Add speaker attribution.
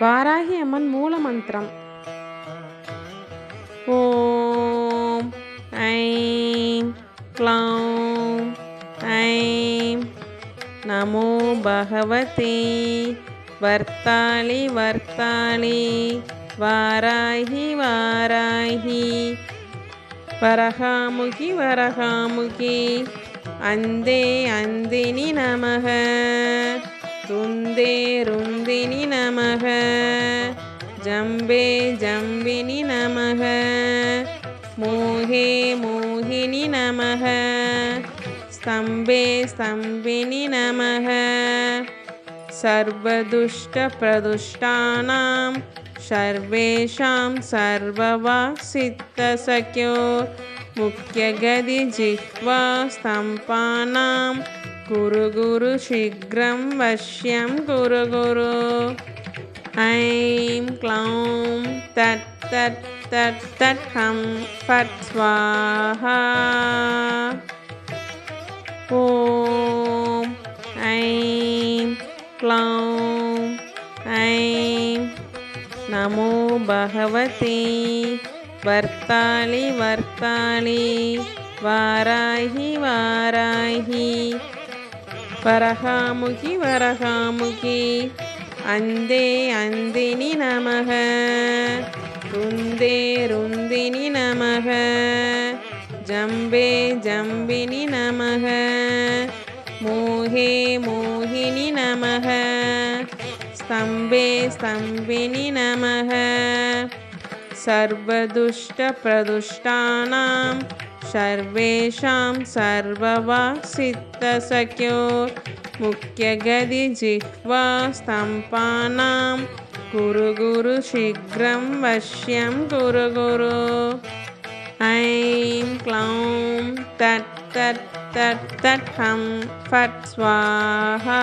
Speaker 1: வாராகி அம்மன் மூல மந்திரம். ஓம் I'm க்ளௌம் I'm நமோ பகவதே. வர்த்தாளி வர்த்தாளி வாராகி வாராகி. வரகாமுகி வரகாமுகி. அந்தே அந்தினி நமக. ருந்தே ருந்தினி நமக ஜம்பே ஜம்பினி நமக மோகே மோகினி நமக ஸ்தம்பே ஸ்தம்பினி நமக सर्वदुष्टप्रदुष्टानां सर्वेषां सर्ववासित्तसख्यो मुख्यगतिजिह्वा स्तम्पानां शीघ्रं वश्यं कुरु गुरु। ऐं क्लौं तत् तत् तत् तत् हं फट् स्वाहा। ॐ ऐं क्लौं ऐं नमो भगवते वर्ताळि वर्ताळि वाराहि वाराहि वरहामुखि वरहामुखि अन्धे अन्दिनि नमः रुन्दे रुन्दिनि नमः जम्बे जम्बिनि नमः मोहे मोहिनि नमः स्तम्भे स्तम्भिनि नमः सर्वदुष्टप्रदुष्टानां सर्वेषां सर्ववासित्तसख्यो मुख्यगतिजिह्वा स्तम्पानां कुरु गुरु शीघ्रं वश्यं कुरु गुरु ऐं क्लौं तत् तत् तत् तत् हं फट् स्वाहा